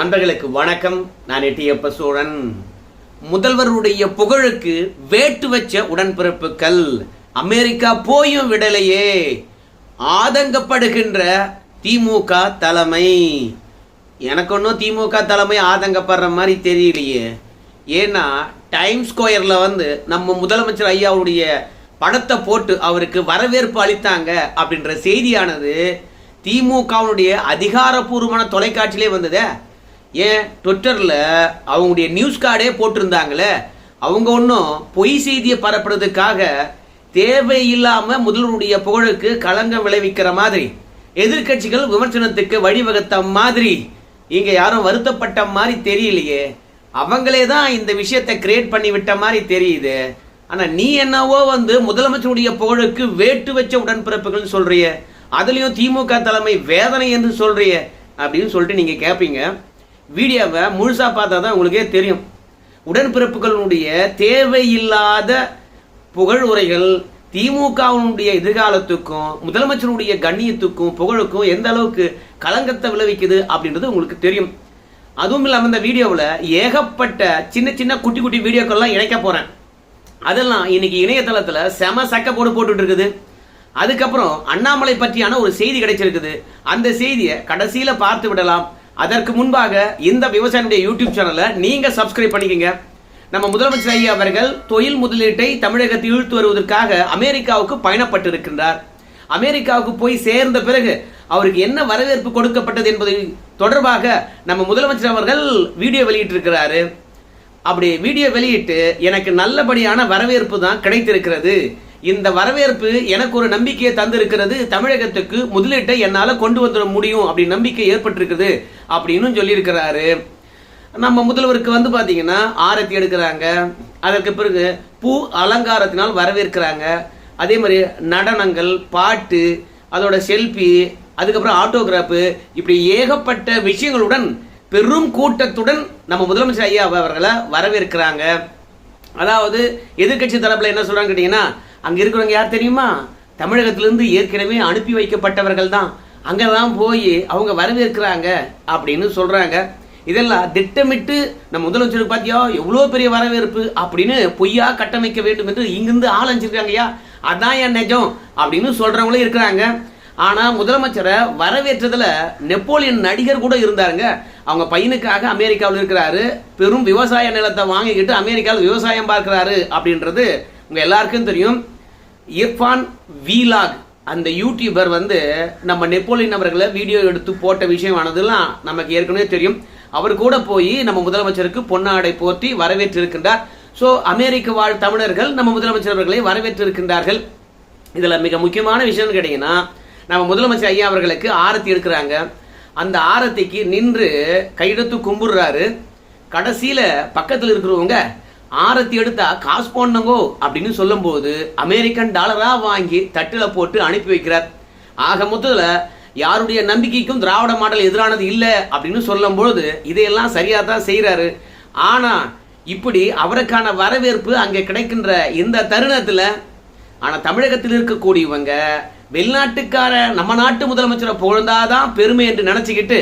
நண்பர்களுக்கு வணக்கம். நான் எட்டியப்ப சோழன். முதல்வருடைய புகழுக்கு வேட்டு வச்ச உடன்பிறப்புகள் அமெரிக்கா போயும் விடலையே. ஆதங்கப்படுகின்ற திமுக தலைமை. எனக்கு ஒன்றும் திமுக தலைமை ஆதங்கப்படுற மாதிரி தெரியலையே. ஏன்னா டைம் ஸ்கொயரில் வந்து நம்ம முதலமைச்சர் ஐயாவுடைய படத்தை போட்டு அவருக்கு வரவேற்பு அளித்தாங்க அப்படின்ற செய்தியானது திமுகவுடைய அதிகாரப்பூர்வமான தொலைக்காட்சியிலே வந்ததே. ஏன்? ட்விட்டரில் அவங்களுடைய நியூஸ் கார்டே போட்டிருந்தாங்களே. அவங்க ஒன்றும் பொய் செய்தியை பரப்புறதுக்காக தேவையில்லாமல் முதல்வருடைய புகழுக்கு களங்கம் விளைவிக்கிற மாதிரி எதிர்க்கட்சிகள் விமர்சனத்துக்கு வழிவகுத்த மாதிரி இங்கே யாரும் வருத்தப்பட்ட மாதிரி தெரியலையே. அவங்களே தான் இந்த விஷயத்தை கிரியேட் பண்ணி விட்ட மாதிரி தெரியுது. ஆனால் நீ என்னவோ வந்து முதலமைச்சருடைய புகழுக்கு வேட்டு வச்ச உடன்பிறப்புகள்னு சொல்றிய. அதுலேயும் திமுக தலைமை வேதனை என்று சொல்றிய. அப்படின்னு சொல்லிட்டு நீங்கள் கேட்பீங்க வீடியோவை முழுசாக பார்த்தா தான் உங்களுக்கே தெரியும். உடன்பிறப்புகளுடைய தேவையில்லாத புகழ் உரைகள் திமுகவினுடைய எதிர்காலத்துக்கும் முதலமைச்சருடைய கண்ணியத்துக்கும் புகழுக்கும் எந்த அளவுக்கு களங்கத்தை விளைவிக்குது அப்படின்றது உங்களுக்கு தெரியும். அதுவும் இல்லாமல் இந்த வீடியோவில் ஏகப்பட்ட சின்ன சின்ன குட்டி குட்டி வீடியோக்கள்லாம் இணைக்க போகிறேன் அதெல்லாம் இன்னைக்கு இணையதளத்தில் செம சக்க போடு போட்டுட்டு இருக்குது. அதுக்கப்புறம் அண்ணாமலை பற்றியான ஒரு செய்தி கிடைச்சிருக்குது. அந்த செய்தியை கடைசியில் பார்த்து விடலாம். அதற்கு முன்பாக இந்த விவசாயினுடைய யூடியூப் சேனலை நீங்கள் சப்ஸ்கிரைப் பண்ணிக்கங்க. நம்ம முதலமைச்சர் ஐயா அவர்கள் தொழில் முதலீட்டை தமிழகத்தில் இழுத்து வருவதற்காக அமெரிக்காவுக்கு பயணப்பட்டு இருக்கின்றார் அமெரிக்காவுக்கு போய் சேர்ந்த பிறகு அவருக்கு என்ன வரவேற்பு கொடுக்கப்பட்டது என்பதை தொடர்பாக நம்ம முதலமைச்சர் அவர்கள் வீடியோ வெளியிட்டிருக்கிறாரு. அப்படி வீடியோ வெளியிட்டு எனக்கு நல்லபடியான வரவேற்பு தான் கிடைத்திருக்கிறது. இந்த வரவேற்பு எனக்கு ஒரு நம்பிக்கையை தந்திருக்கிறது. தமிழகத்துக்கு முதலீட்டை என்னால் கொண்டு வந்துட முடியும் அப்படி நம்பிக்கை ஏற்பட்டிருக்குது அப்படின்னு சொல்லியிருக்கிறாரு. நம்ம முதல்வருக்கு வந்து பார்த்தீங்கன்னா ஆரத்தி எடுக்கிறாங்க. அதற்கு பிறகு பூ அலங்காரத்தினால் வரவேற்கிறாங்க. அதே மாதிரி நடனங்கள் பாட்டு அதோட செல்ஃபி அதுக்கப்புறம் ஆட்டோகிராஃபு இப்படி ஏகப்பட்ட விஷயங்களுடன் பெரும் கூட்டத்துடன் நம்ம முதலமைச்சர் ஐயா அவர்களை வரவேற்கிறாங்க. அதாவது எதிர்க்கட்சி தரப்பில் என்ன சொல்கிறாங்க கேட்டிங்கன்னா அங்க இருக்கிறவங்க யார் தெரியுமா? தமிழகத்திலிருந்து ஏற்கனவே அனுப்பி வைக்கப்பட்டவர்கள் தான். அங்கெல்லாம் போய் அவங்க வரவேற்கிறாங்க அப்படின்னு சொல்றாங்க. இதெல்லாம் திட்டமிட்டு நம்ம முதலமைச்சருக்கு பார்த்தியா எவ்வளோ பெரிய வரவேற்பு அப்படின்னு பொய்யா கட்டமைக்க வேண்டும் என்று இங்கிருந்து ஆளஞ்சிருக்காங்கய்யா அதான் என் நிஜம் அப்படின்னு சொல்றவங்களும் இருக்கிறாங்க. ஆனா முதலமைச்சரை வரவேற்றதுல நெப்போலியன் நடிகர் கூட இருந்தாருங்க. அவங்க பையனுக்காக அமெரிக்காவில் இருக்கிறாரு. பெரும் விவசாய நிலத்தை வாங்கிக்கிட்டு அமெரிக்காவில் விவசாயம் பார்க்கிறாரு அப்படின்றது உங்கள் எல்லாருக்கும் தெரியும் இர்ஃபான் வீலாக் அந்த யூடியூபர் வந்து நம்ம நெப்போலியன் அவர்களை வீடியோ எடுத்து போட்ட விஷயமானதெல்லாம் நமக்கு ஏற்கனவே தெரியும். அவர் கூட போய் நம்ம முதலமைச்சருக்கு பொன்னாடை போர்த்தி வரவேற்றிருக்கின்றார். ஸோ அமெரிக்க வாழ் தமிழர்கள் நம்ம முதலமைச்சர் அவர்களை வரவேற்றிருக்கின்றார்கள். இதில் மிக முக்கியமான விஷயம்னு கேட்டிங்கன்னா நம்ம முதலமைச்சர் ஐயா அவர்களுக்கு ஆரத்தி எடுக்கிறாங்க. அந்த ஆரத்திக்கு நின்று கையெடுத்து கும்பிடுறாரு. கடைசியில் பக்கத்தில் இருக்கிறவங்க ஆரத்தி எடுத்தா காசு போடணுங்கோ அப்படின்னு சொல்லும்போது அமெரிக்கன் டாலரா வாங்கி தட்டில் போட்டு அனுப்பி வைக்கிறார். ஆக மொத்தத்தில் யாருடைய நம்பிக்கைக்கும் திராவிட மாடல் எதிரானது இல்லை அப்படின்னு சொல்லும்பொழுது இதையெல்லாம் சரியாக தான் செய்கிறாரு ஆனால் இப்படி அவருக்கான வரவேற்பு அங்கே கிடைக்கின்ற இந்த தருணத்தில் ஆனால் தமிழகத்தில் இருக்கக்கூடியவங்க வெளிநாட்டுக்கார நம்ம நாட்டு முதலமைச்சரை புகழ்ந்தாதான் பெருமை என்று நினச்சிக்கிட்டு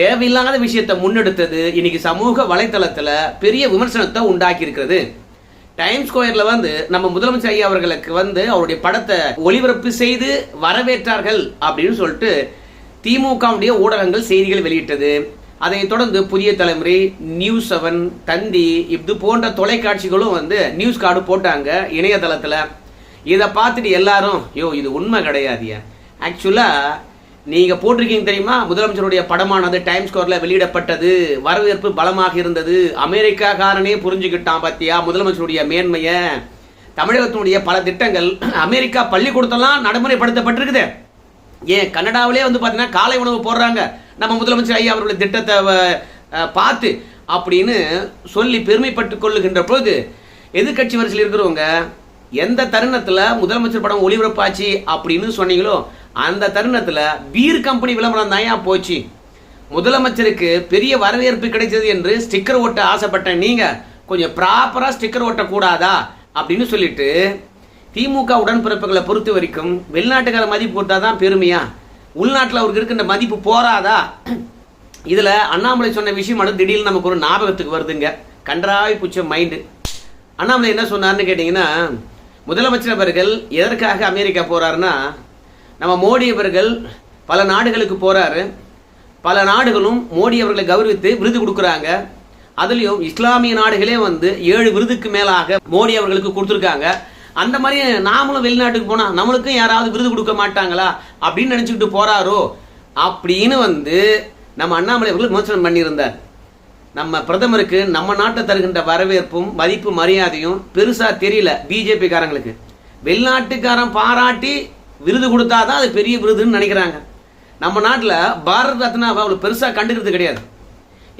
தேவையில்லாத விஷயத்தை முன்னெடுத்தது இன்னைக்கு சமூக வலைத்தளத்தில் பெரிய விமர்சனத்தை உண்டாக்கி இருக்கிறது டைம் ஸ்கொயர்ல வந்து நம்ம முதலமைச்சர் ஐயா அவர்களுக்கு வந்து அவருடைய படத்தை ஒளிபரப்பு செய்து வரவேற்றார்கள் அப்படின்னு சொல்லிட்டு திமுகவுடைய ஊடகங்கள் செய்திகள் வெளியிட்டது. அதைத் தொடர்ந்து புதிய தலைமுறை நியூஸ் செவன் தந்தி இது போன்ற தொலைக்காட்சிகளும் வந்து நியூஸ் கார்டு போட்டாங்க இணையதளத்தில். இதை பார்த்துட்டு எல்லாரும் யோ இது உண்மை கிடையாதுயா? ஆக்சுவலாக நீங்கள் போட்டிருக்கீங்க தெரியுமா? முதலமைச்சருடைய படமானது டைம் ஸ்கோரில் வெளியிடப்பட்டது. வரவேற்பு பலமாக இருந்தது. அமெரிக்காக்காரனே புரிஞ்சுக்கிட்டான் பார்த்தியா முதலமைச்சருடைய மேன்மையை. தமிழகத்தினுடைய பல திட்டங்கள் அமெரிக்கா பள்ளிக்கூடத்தெல்லாம் நடைமுறைப்படுத்தப்பட்டிருக்குது. ஏன்? கனடாவிலே வந்து பார்த்தீங்கன்னா காலை உணவு போடுறாங்க. நம்ம முதலமைச்சர் ஐயா அவருடைய திட்டத்தை பார்த்து அப்படின்னு சொல்லி பெருமைப்பட்டு கொள்ளுகின்ற பொழுது எதிர்க்கட்சி வரிசையில் இருக்கிறவங்க எந்த தருணத்தில் முதலமைச்சர் படம் ஒளிபரப்பாச்சு? அப்படின்னு சொன்னீங்களோ அந்த தருணத்தில் பீர் கம்பெனி விளம்பரம் தான் போச்சு. முதலமைச்சருக்கு பெரிய வரவேற்பு கிடைச்சது என்று ஸ்டிக்கர் ஒட்ட ஆசைப்பட்ட நீங்கள் கொஞ்சம் ப்ராப்பராக ஸ்டிக்கர் ஒட்டக்கூடாதா அப்படின்னு சொல்லிட்டு திமுக உடன்பிறப்புகளை பொறுத்த வரைக்கும் வெளிநாட்டுக்கார மதிப்பு கொடுத்தா தான் பெருமையா? உள்நாட்டில் அவருக்கு இருக்கின்ற மதிப்பு போராதா இதில் அண்ணாமலை சொன்ன விஷயம் மட்டும் திடீர்னு நமக்கு ஒரு ஞாபகத்துக்கு வருதுங்க. கன்றாய் புச்ச மைண்டு அண்ணாமலை என்ன சொன்னார்னு கேட்டிங்கன்னா முதலமைச்சர் அவர்கள் எதற்காக அமெரிக்கா போகிறாருன்னா நம்ம மோடி அவர்கள் பல நாடுகளுக்கு போகிறாரு பல நாடுகளும் மோடி அவர்களை கௌரவித்து விருது கொடுக்குறாங்க. அதுலேயும் இஸ்லாமிய நாடுகளே வந்து ஏழு விருதுக்கு மேலாக மோடி அவர்களுக்கு கொடுத்துருக்காங்க. அந்த மாதிரி நாமளும் வெளிநாட்டுக்கு போனால் நம்மளுக்கும் யாராவது விருது கொடுக்க மாட்டாங்களா? அப்படின்னு நினச்சிக்கிட்டு போகிறாரோ அப்படின்னு வந்து நம்ம அண்ணாமலை அவர்கள் விமர்சனம் பண்ணியிருந்தார். நம்ம பிரதமருக்கு நம்ம நாட்டை தருகின்ற வரவேற்பும் மதிப்பு மரியாதையும் பெருசாக தெரியல. பிஜேபிக்காரங்களுக்கு வெளிநாட்டுக்காரன் பாராட்டி விருது கொடுத்தாதான் அது பெரிய விருதுன்னு நினைக்கிறாங்க. நம்ம நாட்டில் பாரத ரத்னாவை அவ்வளோ பெருசாக கண்டுக்கிறது கிடையாது.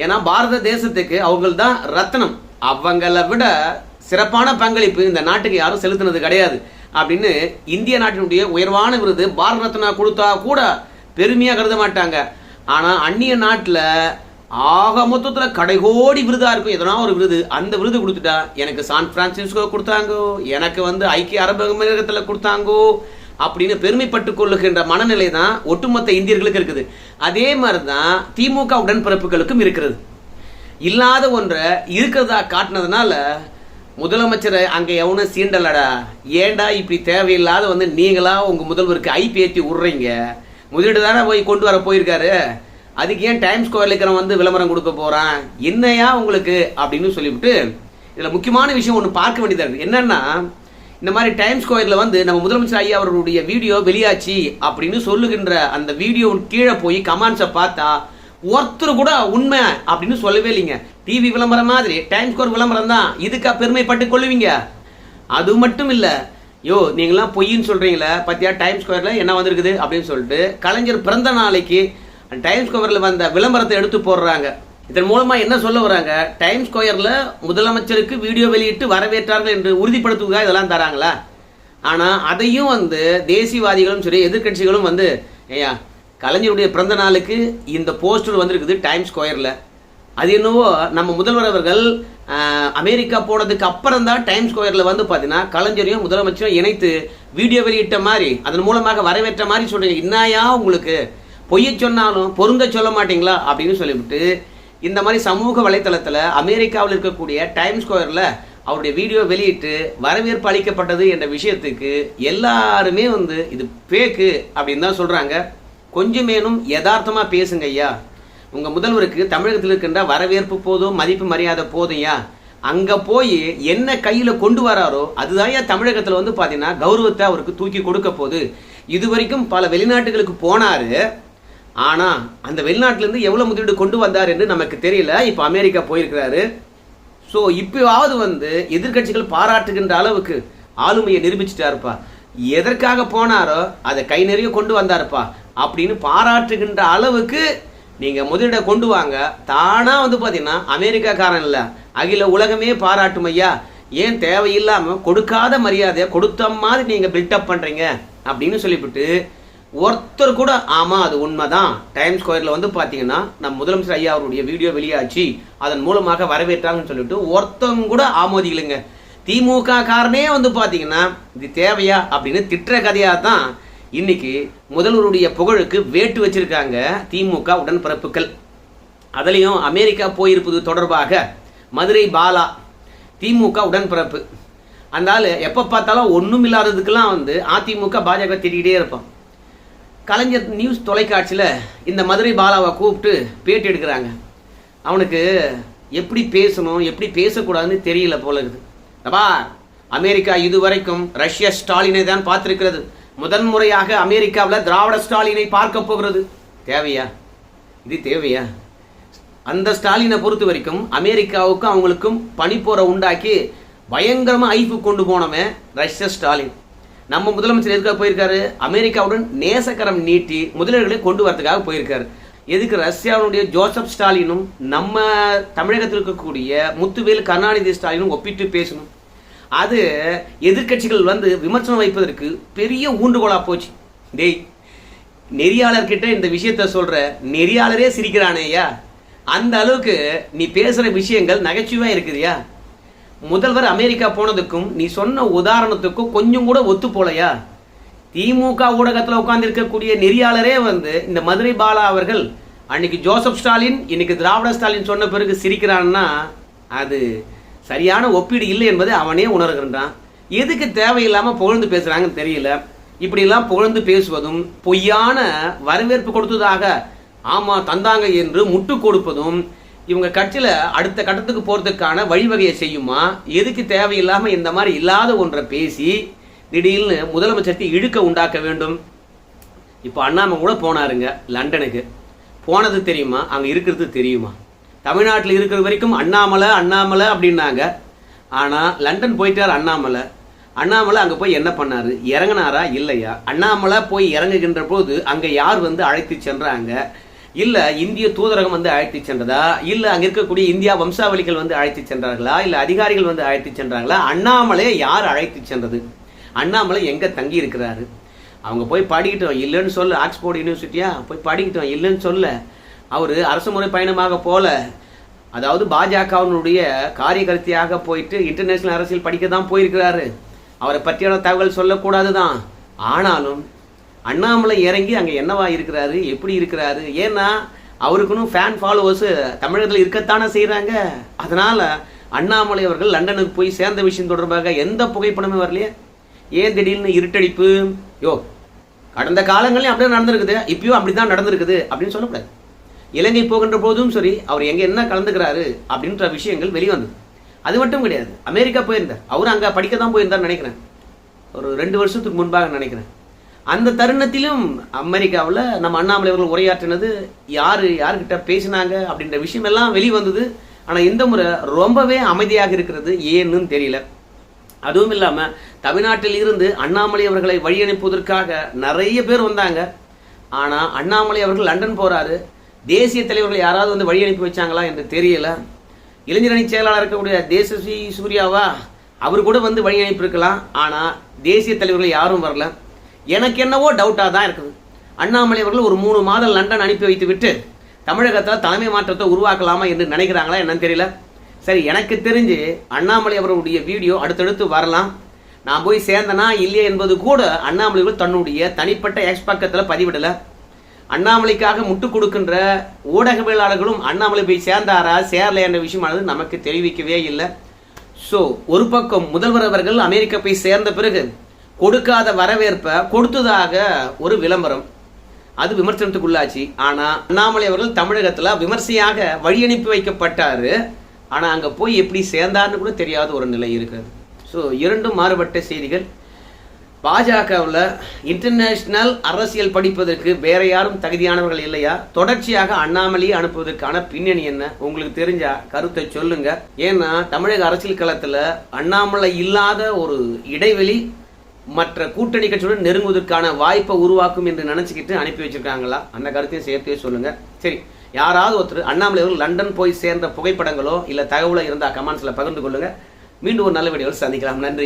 ஏன்னா பாரத தேசத்துக்கு அவங்கள் தான் ரத்னம். அவங்கள விட சிறப்பான பங்களிப்பு இந்த நாட்டுக்கு யாரும் செலுத்தினது கிடையாது. அப்படின்னு இந்திய நாட்டினுடைய உயர்வான விருது பாரத ரத்னா கொடுத்தா கூட பெருமையாக கருத மாட்டாங்க. ஆனால் அந்நிய நாட்டில் ஆக மொத்தத்தில் கடைகோடி விருதாக இருக்கும். எதனா ஒரு விருது. அந்த விருது கொடுத்துட்டா எனக்கு சான் பிரான்சிஸ்கோ கொடுத்தாங்கோ எனக்கு வந்து ஐக்கிய அரபு அமீரகத்தில் கொடுத்தாங்கோ அப்படின்னு பெருமைப்பட்டு கொள்ளுகின்ற மனநிலை தான் ஒட்டுமொத்த இந்தியர்களுக்கு இருக்குது. அதே மாதிரி தான் திமுக உடன்பிறப்புகளுக்கும் இருக்கிறது. இல்லாத ஒன்றை இருக்கிறதா காட்டினதுனால முதலமைச்சரை அங்கே எவனும் சீண்டலடா. ஏன்டா இப்படி தேவையில்லாத வந்து நீங்களா உங்கள் முதல்வருக்கு ஐ ஏற்றி விட்றீங்க முதலீடு தானே போய் கொண்டு வர போயிருக்காரு. அதுக்கு ஏன் டைம் ஸ்கொயரில் இருக்கிறவன் வந்து விளம்பரம் கொடுக்க போகிறான் என்னையா உங்களுக்கு? அப்படின்னு சொல்லிவிட்டு இதில் முக்கியமான விஷயம் ஒன்று பார்க்க வேண்டியதாக இருக்குது என்னென்னா இந்த மாதிரி டைம் ஸ்கொயரில் வந்து நம்ம முதலமைச்சர் ஐயா அவர்களுடைய வீடியோ வெளியாச்சு அப்படின்னு சொல்லுகின்ற அந்த வீடியோ கீழே போய் கமெண்ட்ஸை பார்த்தா ஒருத்தர் கூட உண்மை அப்படின்னு சொல்லவே இல்லைங்க. டிவி விளம்பரம் மாதிரி டைம் ஸ்கோர் விளம்பரம் தான். இதுக்கா பெருமைப்பட்டு கொள்ளுவீங்க? அது மட்டும் இல்லை. யோ நீங்களாம் பொய்ன்னு சொல்கிறீங்களே பத்தியா டைம் ஸ்கொயரில் என்ன வந்திருக்குது அப்படின்னு சொல்லிட்டு கலைஞர் பிறந்த நாளைக்கு டைம் ஸ்கொயரில் வந்த விளம்பரத்தை எடுத்து போடுறாங்க. இதன் மூலமாக என்ன சொல்ல வராங்க? டைம் ஸ்கொயரில் முதலமைச்சருக்கு வீடியோ வெளியிட்டு வரவேற்றார்கள் என்று உறுதிப்படுத்துவதாக இதெல்லாம் தராங்களா? ஆனால் அதையும் வந்து தேசியவாதிகளும் சரி எதிர்க்கட்சிகளும் வந்து ஐயா கலைஞருடைய பிறந்த நாளுக்கு இந்த போஸ்டர் வந்திருக்குது டைம் ஸ்கொயரில் அது என்னவோ நம்ம முதல்வர் அவர்கள் அமெரிக்கா போனதுக்கு அப்புறம் தான் டைம் ஸ்கொயரில் வந்து பார்த்தீங்கன்னா கலைஞரையும் முதலமைச்சரும் இணைத்து வீடியோ வெளியிட்ட மாதிரி அதன் மூலமாக வரவேற்ற மாதிரி சொல்கிறீங்க இன்னாயா உங்களுக்கு? பொய்ய சொன்னாலும் பொருந்த சொல்ல மாட்டீங்களா? அப்படின்னு சொல்லிவிட்டு இந்த மாதிரி சமூக வலைத்தளத்தில் அமெரிக்காவில் இருக்கக்கூடிய டைம் ஸ்கொயரில் அவருடைய வீடியோ வெளியிட்டு வரவேற்பு அளிக்கப்பட்டது என்ற விஷயத்துக்கு எல்லாருமே வந்து இது பேக்கு அப்படின்னு தான் சொல்கிறாங்க கொஞ்சமேனும் யதார்த்தமாக பேசுங்க ஐயா. உங்கள் முதல்வருக்கு தமிழகத்தில் இருக்கின்ற வரவேற்பு போதும் மதிப்பு மரியாதை போதும்யா அங்கே போய் என்ன கையில் கொண்டு வராரோ அதுதான் ஏன் தமிழகத்தில் வந்து பார்த்தீங்கன்னா கௌரவத்தை அவருக்கு தூக்கி கொடுக்க போகுது. இது வரைக்கும் பல வெளிநாட்டுகளுக்கு போனார். ஆனால் அந்த வெளிநாட்டிலேருந்து எவ்வளோ முதலீடு கொண்டு வந்தார் என்று நமக்கு தெரியல. இப்போ அமெரிக்கா போயிருக்கிறாரு. ஸோ இப்போவாவது வந்து எதிர்க்கட்சிகள் பாராட்டுகின்ற அளவுக்கு ஆளுமையை நிரூபிச்சிட்டாருப்பா. எதற்காக போனாரோ அதை கை நிறைய கொண்டு வந்தாருப்பா. அப்படின்னு பாராட்டுகின்ற அளவுக்கு நீங்கள் முதலீடை கொண்டு வாங்க. தானாக வந்து பார்த்தீங்கன்னா அமெரிக்காக்காரன் இல்லை. அகில உலகமே பாராட்டும் ஐயா. ஏன் தேவையில்லாமல் கொடுக்காத மரியாதையை கொடுத்த மாதிரி நீங்கள் பில்டப் பண்ணுறீங்க அப்படின்னு சொல்லிவிட்டு ஒருத்தர் கூட ஆமாம் அது உண்மைதான். டைம் ஸ்கொயரில் வந்து பார்த்தீங்கன்னா நம்ம முதலமைச்சர் ஐயா அவருடைய வீடியோ வெளியாச்சு. அதன் மூலமாக வரவேற்றாங்கன்னு சொல்லிட்டு ஒருத்தவங்க கூட ஆமோதிக்கலைங்க. திமுக காரனே வந்து பார்த்தீங்கன்னா இது தேவையா அப்படின்னு திட்டுற கதையாக தான் இன்னைக்கு முதல்வருடைய புகழுக்கு வேட்டு வச்சிருக்காங்க திமுக உடன்பிறப்புகள். அதுலேயும் அமெரிக்கா போயிருப்பது தொடர்பாக மதுரை பாலா திமுக உடன்பிறப்பு. அந்த ஆள் எப்போ பார்த்தாலும் ஒன்றும் இல்லாததுக்கெல்லாம் வந்து அதிமுக பாஜக திட்டிகிட்டே இருப்பான். கலைஞர் நியூஸ் தொலைக்காட்சியில் இந்த மதுரை பாலாவை கூப்பிட்டு பேட்டி எடுக்கிறாங்க. அவனுக்கு எப்படி பேசணும் எப்படி பேசக்கூடாதுன்னு தெரியல போல இருக்குது. அப்பா அமெரிக்கா இதுவரைக்கும் ரஷ்ய ஸ்டாலினை தான் பார்த்துருக்கிறது. முதன் முறையாக அமெரிக்காவில் திராவிட ஸ்டாலினை பார்க்க போகிறது. தேவையா? இது தேவையா? அந்த ஸ்டாலினை பொறுத்த வரைக்கும் அமெரிக்காவுக்கும் அவங்களுக்கும் பனிப்போரை உண்டாக்கி பயங்கரமாக ஐஃபு கொண்டு போனோமே ரஷ்ய ஸ்டாலின். நம்ம முதலமைச்சர் எதுக்காக போயிருக்காரு? அமெரிக்காவுடன் நேசக்கரம் நீட்டி முதலீடுகளை கொண்டு வரதுக்காக போயிருக்காரு. எதுக்கு ரஷ்யாவுடைய ஜோசப் ஸ்டாலினும் நம்ம தமிழகத்தில் இருக்கக்கூடிய முத்துவேல் கருணாநிதி ஸ்டாலினும் ஒப்பிட்டு பேசணும். அது எதிர்க்கட்சிகள் வந்து விமர்சனம் வைப்பதற்கு பெரிய ஊண்டுகோலா போச்சு. டேய் நெறியாளர்கிட்ட இந்த விஷயத்த சொல்ற நெறியாளரே சிரிக்கிறானேயா அந்த அளவுக்கு நீ பேசுற விஷயங்கள் நகைச்சுவாக இருக்குதுயா முதல்வர் அமெரிக்கா போனதுக்கும் நீ சொன்ன உதாரணத்துக்கும் கொஞ்சம் கூட ஒத்து போலையா? திமுக ஊடகத்தில் உட்கார்ந்து இருக்கக்கூடிய நெறியாளரே வந்து இந்த மதுரை பாலா அவர்கள் அன்னைக்கு ஜோசப் ஸ்டாலின் இன்னைக்கு திராவிட ஸ்டாலின் சொன்ன பிறகு சிரிக்கிறான்னா அது சரியான ஒப்பீடு இல்லை என்பதை அவனே உணர்கின்றான். எதுக்கு தேவையில்லாமல் புகழ்ந்து பேசுகிறாங்கன்னு தெரியல. இப்படிலாம் புகழ்ந்து பேசுவதும் பொய்யான வரவேற்பு கொடுத்ததாக ஆமாம் தந்தாங்க என்று முட்டு கொடுப்பதும் இவங்க கட்சியில் அடுத்த கட்டத்துக்கு போகிறதுக்கான வழிவகையை செய்யுமா? எதுக்கு தேவையில்லாமல் இந்த மாதிரி இல்லாத ஒன்றை பேசி திடீர்னு முதலமைச்சருக்கு இழுக்க உண்டாக்க வேண்டும்? இப்போ அண்ணாமலை கூட போனாருங்க லண்டனுக்கு. போனது தெரியுமா? அங்கே இருக்கிறது தெரியுமா? தமிழ்நாட்டில் இருக்கிற வரைக்கும் அண்ணாமலை அண்ணாமலை அப்படின்னாங்க. ஆனால் லண்டன் போயிட்டார் அண்ணாமலை. அண்ணாமலை அங்கே போய் என்ன பண்ணார்? இறங்குனாரா? இல்லையா? அண்ணாமலை போய் இறங்குகின்ற போது அங்கே யார் வந்து அழைத்து சென்றாங்க? இல்லை இந்திய தூதரகம் வந்து அழைத்து சென்றதா? இல்லை அங்கே இருக்கக்கூடிய இந்தியா வம்சாவளிகள் வந்து அழைத்து சென்றார்களா? இல்லை அதிகாரிகள் வந்து அழைத்து சென்றாங்களா? அண்ணாமலை யார் அழைத்து சென்றது? அண்ணாமலை எங்கே தங்கி இருக்கிறாரு? அவங்க போய் படிக்கிட்டோம். இல்லைன்னு சொல்ல ஆக்ஸ்போர்ட் யூனிவர்சிட்டியா? போய் படிக்கிட்டோம். இல்லைன்னு சொல்ல அவர் அரசு முறை பயணமாக போல அதாவது பாஜகவினுடைய காரியகர்த்தியாக போயிட்டு இன்டர்நேஷனல் அரசியல் படிக்க தான் போயிருக்கிறாரு. அவரை பற்றியான தகவல் சொல்லக்கூடாது தான் ஆனாலும் அண்ணாமலை இறங்கி அங்கே என்னவா இருக்கிறாரு எப்படி இருக்கிறாரு? ஏன்னா அவருக்குன்னு ஃபேன் ஃபாலோவர்ஸ் தமிழகத்தில் இருக்கத்தானே செய்கிறாங்க அதனால் அண்ணாமலை அவர்கள் லண்டனுக்கு போய் சேர்ந்த விஷயம் தொடர்பாக எந்த புகைப்படமே வரலையே. ஏன் திடீர்னு இருட்டடிப்பு? யோ கடந்த காலங்களையும் அப்படியே நடந்திருக்குது. இப்பயும் அப்படி தான் நடந்திருக்குது அப்படின்னு சொல்லக்கூடாது. இலங்கை போகின்ற போதும் சரி அவர் எங்கே என்ன கலந்துக்கிறாரு அப்படின்ற விஷயங்கள் வெளிவந்தது அது மட்டும் கிடையாது. அமெரிக்கா போயிருந்தார். அவர் அங்கே படிக்க தான் போயிருந்தார் நினைக்கிறேன். ஒரு ரெண்டு வருஷத்துக்கு முன்பாக நினைக்கிறேன். அந்த தருணத்திலும் அமெரிக்காவில் நம்ம அண்ணாமலை அவர்கள் உரையாற்றினது யார் யார்கிட்ட பேசினாங்க அப்படின்ற விஷயம் எல்லாம் வெளிவந்தது. ஆனால் இந்த முறை ரொம்பவே அமைதியாக இருக்கிறது. ஏன்னு தெரியல. அதுவும் இல்லாமல் தமிழ்நாட்டில் இருந்து அண்ணாமலை அவர்களை வழி அனுப்புவதற்காக நிறைய பேர் வந்தாங்க. ஆனால் அண்ணாமலை அவர்கள் லண்டன் போகிறாரு தேசிய தலைவர்கள் யாராவது வந்து வழி அனுப்பி வச்சாங்களா என்று தெரியல. இளைஞரணி செயலாளர் இருக்கக்கூடிய தேசஸ்ரீ சூர்யாவா அவர் கூட வந்து வழி அனுப்பியிருக்கலாம் ஆனால் தேசிய தலைவர்கள் யாரும் வரல. எனக்கு என்னவோ டவுட்டாக தான் இருக்குது. அண்ணாமலை அவர்கள் ஒரு மூணு மாதம் லண்டன் அனுப்பி வைத்து விட்டு தமிழகத்தில் தலைமை மாற்றத்தை உருவாக்கலாமா என்று நினைக்கிறாங்களா என்னன்னு தெரியல. சரி எனக்கு தெரிஞ்சு அண்ணாமலை அவர்களுடைய வீடியோ அடுத்தடுத்து வரலாம். நான் போய் சேர்ந்தனா இல்லையே என்பது கூட அண்ணாமலை அவர்கள் தன்னுடைய தனிப்பட்ட எக்ஸ் பக்கத்தில் பதிவிடலை. அண்ணாமலைக்காக முட்டு கொடுக்கின்ற ஊடகவியலாளர்களும் அண்ணாமலை போய் சேர்ந்தாரா சேரல என்ற விஷயமானது நமக்கு தெரிவிக்கவே இல்லை. ஸோ ஒரு பக்கம் முதல்வர் அவர்கள் அமெரிக்கா போய் சேர்ந்த பிறகு கொடுக்காத வரவேற்பை கொடுத்ததாக ஒரு விளம்பரம். அது விமர்சனத்துக்குள்ளாச்சு. ஆனால் அண்ணாமலை அவர்கள் தமிழகத்தில் விமர்சையாக வழி அனுப்பி வைக்கப்பட்டாரு. ஆனால் அங்கே போய் எப்படி சேர்ந்தார்னு கூட தெரியாத ஒரு நிலை இருக்கிறது. ஸோ இரண்டும் மாறுபட்ட செய்திகள். பாஜகவில் இன்டர்நேஷ்னல் அரசியல் படிப்பதற்கு வேற யாரும் தகுதியானவர்கள் இல்லையா? தொடர்ச்சியாக அண்ணாமலையை அனுப்புவதற்கான பின்னணி என்ன? உங்களுக்கு தெரிஞ்சா கருத்தை சொல்லுங்க. ஏன்னா தமிழக அரசியல் களத்தில் அண்ணாமலை இல்லாத ஒரு இடைவெளி மற்ற கூட்டணி கட்சியுடன் நெருங்குவதற்கான வாய்ப்பை உருவாக்கும் என்று நினைச்சுக்கிட்டு அனுப்பி வச்சிருக்காங்களா? அந்த கருத்தையும் சேர்த்தே சொல்லுங்க. சரி யாராவது ஒருத்தர் அண்ணாமலை அவர்கள் லண்டன் போய் சேர்ந்த புகைப்படங்களோ இல்லை தகவலோ இருந்தால் கமெண்ட்ஸில் பகிர்ந்து கொள்ளுங்க. மீண்டும் ஒரு நல்ல வீடியோவில் சந்திக்கலாம். நன்றி.